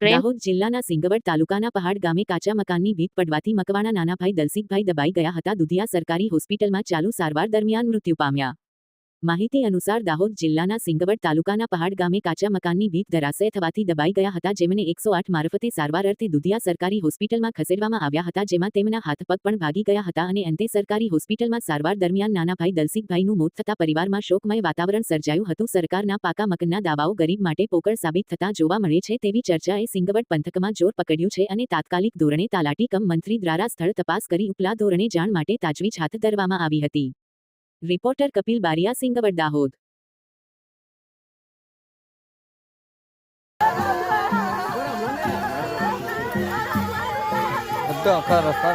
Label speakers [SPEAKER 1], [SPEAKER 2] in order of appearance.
[SPEAKER 1] દાહોદ જિલ્લાના સિંગવડ તાલુકાના પહાડ ગામે કાચા મકાનની ભીત પડવાથી મકવાણા નાનાભાઈ દલસીકભાઈ દબાઈ ગયા હતા દુધિયા સરકારી હોસ્પિટલમાં ચાલુ સારવાર દરમિયાન મૃત્યુ પામ્યા. માહિતી અનુસાર દાહોદ જિલ્લાના સિંગવડ તાલુકાના પહાડ ગામે કાચા મકાનની ભીત ધરાશય થવાથી દબાઈ ગયા હતા જેમને એકસો આઠ મારફતે સારવાર અર્થે દુધિયા સરકારી હોસ્પિટલમાં ખસેડવામાં આવ્યા હતા જેમાં તેમના હાથ પગ પણ ભાગી ગયા હતા અને અંતે સરકારી હોસ્પિટલમાં સારવાર દરમિયાન નાનાભાઈ દલસિકભાઈનું મોત થતા પરિવારમાં શોકમય વાતાવરણ સર્જાયું હતું. સરકારના પાકા મકાનના દાવાઓ ગરીબ માટે પોકળ સાબિત થતા જોવા મળે છે તેવી ચર્ચાએ સિંગવડ પંથકમાં જોર પકડ્યું છે અને તાત્કાલિક ધોરણે તાલાટી કમ મંત્રી દ્વારા સ્થળ તપાસ કરી ઉપલા ધોરણે જાણ માટે તાજવીજ હાથ ધરવામાં આવી હતી. રિપોર્ટર કપિલ બારિયા સિંગવડ દાહોદ.
[SPEAKER 2] રસ્તા